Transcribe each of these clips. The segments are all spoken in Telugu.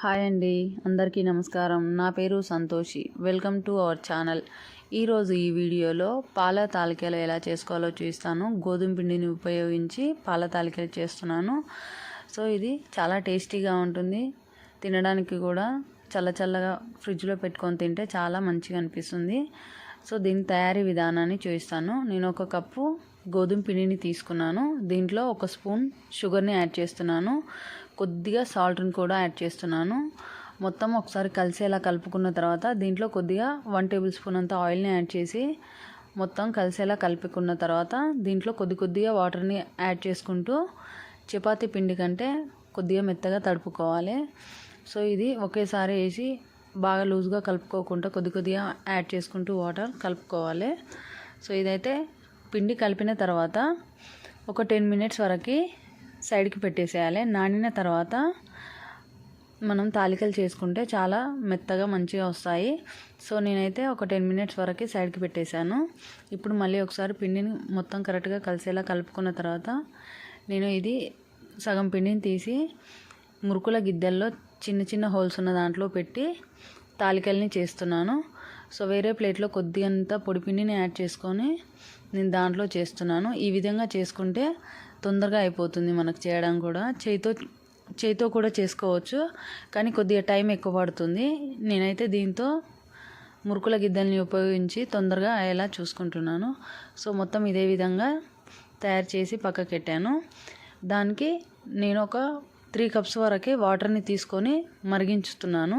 హాయ్ అండి అందరికీ నమస్కారం. నా పేరు Santoshi. Welcome to our channel. ఈరోజు ఈ వీడియోలో పాల తాలికలు ఎలా చేసుకోవాలో చూస్తాను గోధుమ పిండిని ఉపయోగించి పాల తాలికలు చేస్తున్నాను. సో ఇది చాలా టేస్టీగా ఉంటుంది. తినడానికి కూడా చల్ల చల్లగా ఫ్రిడ్జ్లో పెట్టుకొని తింటే చాలా మంచిగా అనిపిస్తుంది. సో దీని తయారీ విధానాన్ని చూపిస్తాను. నేను ఒక కప్పు గోధుమ పిండిని తీసుకున్నాను. దీంట్లో ఒక స్పూన్ షుగర్ని యాడ్ చేస్తున్నాను. కొద్దిగా సాల్ట్ని కూడా యాడ్ చేస్తున్నాను. మొత్తం ఒకసారి కలిసేలా కలుపుకున్న తర్వాత దీంట్లో కొద్దిగా వన్ టేబుల్ స్పూన్ అంత ఆయిల్ని యాడ్ చేసి మొత్తం కలిసేలా కలుపుకున్న తర్వాత దీంట్లో కొద్ది కొద్దిగా వాటర్ని యాడ్ చేసుకుంటూ చపాతీ పిండి కంటే కొద్దిగా మెత్తగా తడుపుకోవాలి. సో ఇది ఒకేసారి వేసి బాగా లూజ్గా కలుపుకోకుండా కొద్ది కొద్దిగా యాడ్ చేసుకుంటూ వాటర్ కలుపుకోవాలి. సో ఇదైతే పిండి కలిపిన తర్వాత ఒక టెన్ మినిట్స్ వరకు సైడ్కి పెట్టేసేయాలి. నానిన తర్వాత మనం తాలికలు చేసుకుంటే చాలా మెత్తగా మంచిగా వస్తాయి. సో నేనైతే ఒక టెన్ మినిట్స్ వరకు సైడ్కి పెట్టేశాను. ఇప్పుడు మళ్ళీ ఒకసారి పిండిని మొత్తం కరెక్ట్గా కలిసేలా కలుపుకున్న తర్వాత నేను ఇది సగం పిండిని తీసి మురుకుల గిద్దెల్లో చిన్న చిన్న హోల్స్ ఉన్న దాంట్లో పెట్టి తాలికల్ని చేస్తున్నాను. సో వేరే ప్లేట్లో కొద్దిగంత పొడిపిండిని యాడ్ చేసుకొని నేను దాంట్లో చేస్తున్నాను. ఈ విధంగా చేసుకుంటే తొందరగా అయిపోతుంది మనకు చేయడం కూడా. చేయితో చేయితో కూడా చేసుకోవచ్చు. కానీ కొద్దిగా టైం ఎక్కువ పడుతుంది. నేనైతే దీంతో మురుకుల గిద్దల్ని ఉపయోగించి తొందరగా అయ్యేలా చూసుకుంటున్నాను. సో మొత్తం ఇదే విధంగా తయారు చేసి పక్కకెట్టాను దానికి నేను ఒక త్రీ కప్స్ వరకే వాటర్ని తీసుకొని మరిగించుతున్నాను.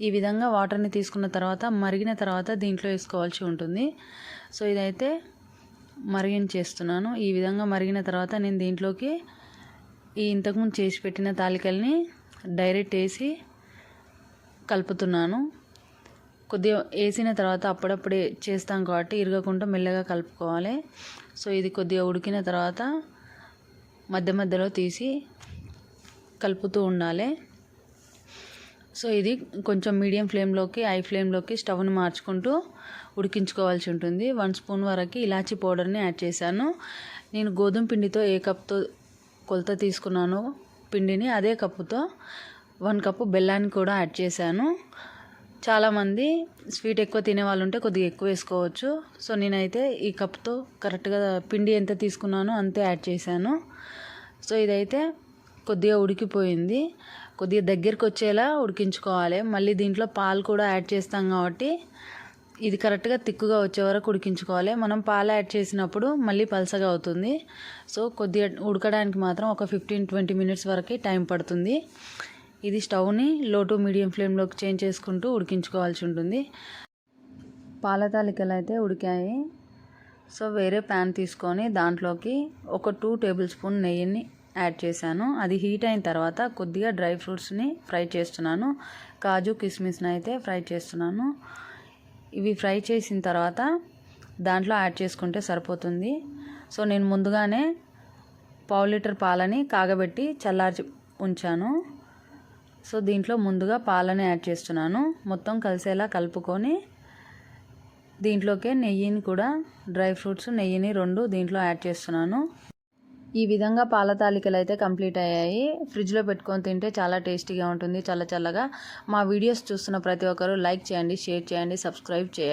ఈ విధంగా వాటర్ని తీసుకున్న తర్వాత మరిగిన తర్వాత దీంట్లో వేసుకోవాల్సి ఉంటుంది. సో ఇదైతే మరిగించేస్తున్నాను. ఈ విధంగా మరిగిన తర్వాత నేను దీంట్లోకి ఈ ఇంతకుముందు చేసి పెట్టిన తాలికల్ని డైరెక్ట్ వేసి కలుపుతున్నాను. కొద్దిగా వేసిన తర్వాత అప్పుడప్పుడే చేస్తాం కాబట్టి ఇరగకుండా మెల్లగా కలుపుకోవాలి. సో ఇది కొద్దిగా ఉడికిన తర్వాత మధ్య మధ్యలో తీసి కలుపుతూ ఉండాలి. సో ఇది కొంచెం మీడియం ఫ్లేమ్లోకి హై ఫ్లేమ్లోకి స్టవ్ని మార్చుకుంటూ ఉడికించుకోవాల్సి ఉంటుంది. వన్ స్పూన్ వరకు ఇలాచీ పౌడర్ని యాడ్ చేశాను. నేను గోధుమ పిండితో ఏ కప్తో కొలత తీసుకున్నాను పిండిని అదే కప్పుతో వన్ కప్పు బెల్లాన్ని కూడా యాడ్ చేశాను. చాలామంది స్వీట్ ఎక్కువ తినే వాళ్ళు ఉంటే కొద్దిగా ఎక్కువ వేసుకోవచ్చు. సో నేనైతే ఈ కప్తో కరెక్ట్గా పిండి ఎంత తీసుకున్నానో అంతే యాడ్ చేశాను. సో ఇదైతే కొద్దిగా ఉడికిపోయింది. కొద్దిగా దగ్గరికి వచ్చేలా ఉడికించుకోవాలి. మళ్ళీ దీంట్లో పాలు కూడా యాడ్ చేస్తాం కాబట్టి ఇది కరెక్ట్గా తిక్కుగా వచ్చే వరకు ఉడికించుకోవాలి. మనం పాలు యాడ్ చేసినప్పుడు మళ్ళీ పలసగా అవుతుంది. సో కొద్దిగా ఉడకడానికి మాత్రం ఒక ఫిఫ్టీన్ ట్వంటీ మినిట్స్ వరకు టైం పడుతుంది. ఇది స్టవ్ని లో టు మీడియం ఫ్లేమ్లోకి చేంజ్ చేసుకుంటూ ఉడికించుకోవాల్సి ఉంటుంది. పాల తాలికలు అయితే ఉడికాయి. సో వేరే ప్యాన్ తీసుకొని దాంట్లోకి ఒక టూ టేబుల్ స్పూన్ నెయ్యిని యాడ్ చేశాను. అది హీట్ అయిన తర్వాత కొద్దిగా డ్రై ఫ్రూట్స్ని ఫ్రై చేస్తున్నాను. కాజు కిస్మిస్ని అయితే ఫ్రై చేస్తున్నాను. ఇవి ఫ్రై చేసిన తర్వాత దాంట్లో యాడ్ చేసుకుంటే సరిపోతుంది. సో నేను ముందుగానే పావు లీటర్ పాలని కాగబెట్టి చల్లార్చి ఉంచాను. సో దీంట్లో ముందుగా పాలని యాడ్ చేస్తున్నాను. మొత్తం కలిసేలా కలుపుకొని దీంట్లోకే నెయ్యిని కూడా డ్రై ఫ్రూట్స్ నెయ్యిని రెండు దీంట్లో యాడ్ చేస్తున్నాను. ఈ విధంగా పాల తాలికలు అయితే కంప్లీట్ అయ్యాయి. ఫ్రిడ్జ్లో పెట్టుకొని తింటే చాలా టేస్టీగా ఉంటుంది చల్ల చల్లగా. మా వీడియోస్ చూస్తున్న ప్రతి ఒక్కరూ లైక్ చేయండి షేర్ చేయండి సబ్స్క్రైబ్ చేయండి.